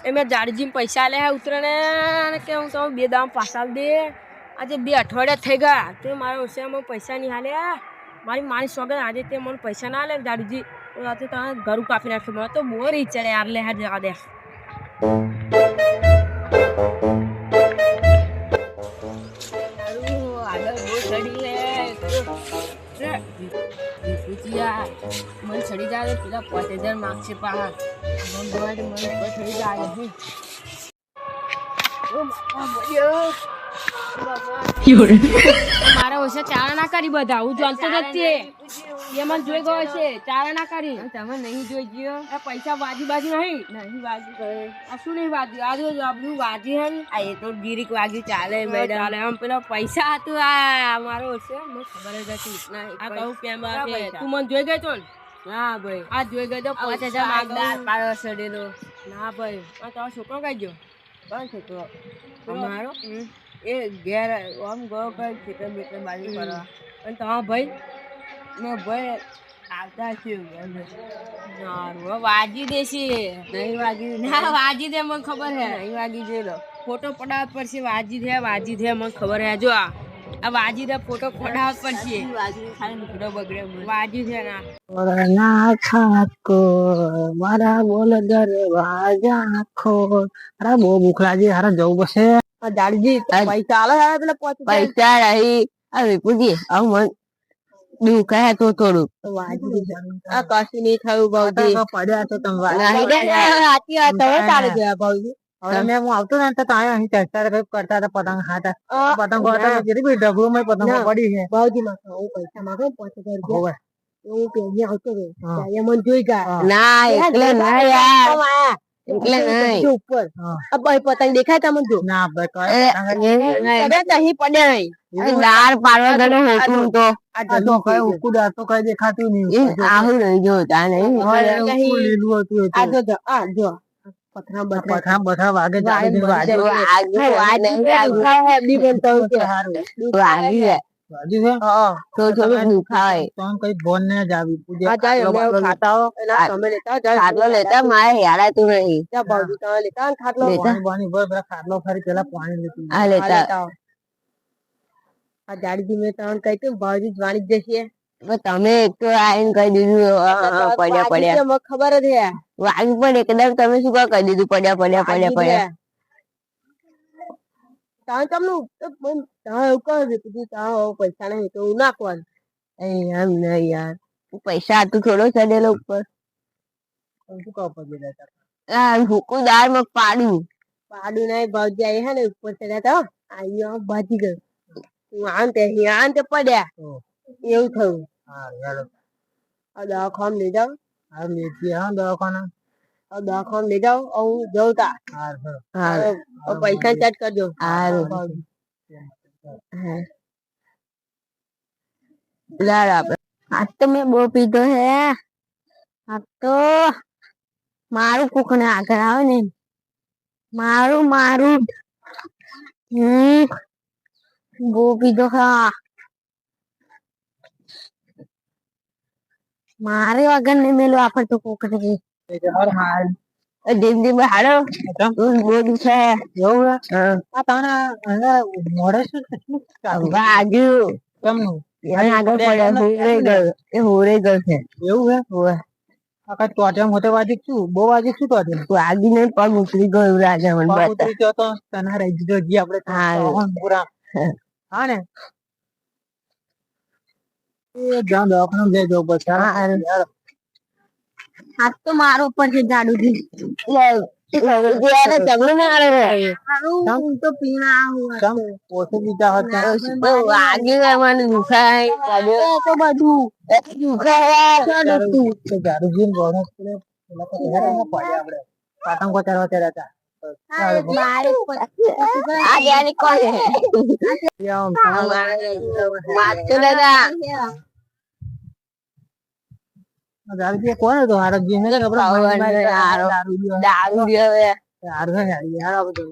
એ જાડજીને જાડજી પૈસા લે ઉતરણે કે હું તમે બે દામ પાછા દે. આજે બે અઠવાડિયા થઈ ગયા. તો મારા ઓછામાં પૈસા નહીં હાલે મારી મારી સોગન આજે તે મને પૈસા ના લે જાડુજી. તો તમે ઘરું કાપી નાખ્યું મને તો બહુ રીત ચડે યાર લે હા જવા દે મને ચડી જાય તો પેલા પાંચ હજાર માગશે પાહા. મન જોવા તો મને ઉપર થઈ જાય હે. મારા ઓછા ચારા ના કરી બધા હું જાણતો નથી એ. મને જોઈ ગયો છે ચારા ના કરી. તમે નહીં જોઈ ગયો? પૈસા વાજી બાજી નહીં? નહીં વાજી કરે આ શું નહીં વાજી આ જો આપણું વાજી હે આ એ તો ગીરીક વાગી ચાલે મેડમ ચાલે. આમ પેલા પૈસા હતું આ મારો છે મને ખબર જ હતી. આ કહું કેમ તું મને જોઈ ગયો છો ને? ના ભાઈ આ જોઈ ગયો તો પાંચ હજાર માંગદાર પાડો સડેલો ના ભાઈ આ તારો છોકરો કઈ ગયો? કોણ છોકરો? મારો? એ ઘેર આમ ગયો કઈ ખેતર બેતર બાજુ કરવા અને તમારો ભાઈ? મેં ભાઈ આવતા છે નારું વાજી દેશે નહીં વાગી ના વાજી દે મને ખબર હે. નહીં વાગી દે લો. ફોટો પડાવવા પડશે વાજી દે વાજી દે મને ખબર હે. જો આ. આ વાજી દે ફોટો પડાવવા પડશે વાજી ખાલી ફોટો બગડે વાજી દે ના ના ખાકો મારા બોલ દરવાજા ખોલ અરે બહુ ભૂખ લાગી હારે જવું પડશે. દાડીજી પૈસા આલે હારે પેલા પોચ પૈસા રહી આ વિપુજી આવું મન દુખે તો થોડું આ કશું નહીં થયું બહુજી પડ્યા તો તમે. સાચી વાત. તમે ચાલે ગયા ભાઉજી. હવે મેં હું આવતો ને તો અહીં ચર્ચા કરતા હતા પતંગ ખાતા પતંગ ગોતા જેરી બી ડગલું માં પતંગ. પડી છે. ભાઉજી માં હું પૈસા માંગો પાંચ હજાર રૂપિયા. હોવે. હું પેલી આવતો. ત્યારે મને જોઈ ગયા. ના એટલે ના યાર. એટલે એટલે નહીં. ઉપર. પતંગ દેખાય તમને જો. ના અહીં પડે નહીં. દાર પાડવા ગયો હતું તો. આ તો કઈ ઉકુડા તો કઈ દેખાતું નહીં. આવું નહીં નહીં. હતું તો. આ જો જો, આ જો. પથરા બથરા વાગે ચાલી વાગે વાગે તો તો કઈ બોન ને જ આવી. પૂજે આ જાય આટલો અમે બધો ખાતા હો એના તમે લેતા ખાટલો લેતા મારે હેરાતું નહીં. લેતા ખાટલો. લેતા. પાણી પેલા ખાટલો ફરી પેલા પાણી લેતું લેતા લેતા હો. આ જાડીજી મેં તમને કઈ તું ભાવજી જ જશે. તમે એક તો આવીને કહી દીધું પડ્યા પડ્યા. મને ખબર જ હે. વાગ્યું પણ એકદમ તમે શું કહો દીધું પડ્યા પડ્યા પડ્યા પડ્યા. તાણ તમને તાણ કહે તાણ પૈસા નહીં તો નાખવાનું. એમ નહીં યાર. પૈસા હતું થોડો ચડેલો ઉપર. શું કહો પડી આ હુકુ દાળમાં પાડું. પાડું નહીં ભાવજી આવી હે ને ઉપર ચડ્યા તો અહીંયા ભાજી ગયો. હું આન તે અહીં આન પડ્યા. એવું થયું. હા યાર આ દવાખાને લઈ જાઓ. આ લેતી હા દવાખાના. આ દવાખાને લઈ જાઓ હું જઉં તા હા સર હા પૈસા સેટ કરજો. લાડ આજ તો મેં બહુ પીધો હે. આજ તો મારું કુક ને આગળ આવે ને. મારું મારું. હમ બહુ પીધો હા. મારે વગર ને મેલો આપણ તો કોક ને હર હાલ. ધીમ ધીમ હાડો બહુ છે એવું આ હવે મોડે શું? બાજુ કેમનું? આગળ પડ્યા હોરે ગયો. એ હોરે ગયો છે. એવું હે? હોવે. આ કઈ ટોટેમ હોતે વાજી શું? બહુ વાજી શું ટોટેમ આગી નહીં પગ ઉતરી ગયો રાજા મને ઉતરી ગયો તો તને રહી દીધો જી આપણે પૂરા. હા ને? એ જ્યાં દવાખાને જઈ જવું પડશે. હાથ તો મારો ઉપર છે જાડુ થી ચમ ઓછું બીજા હોત. કોણ હતો હારજી દારૂ દારૂ હે યાર આ બધું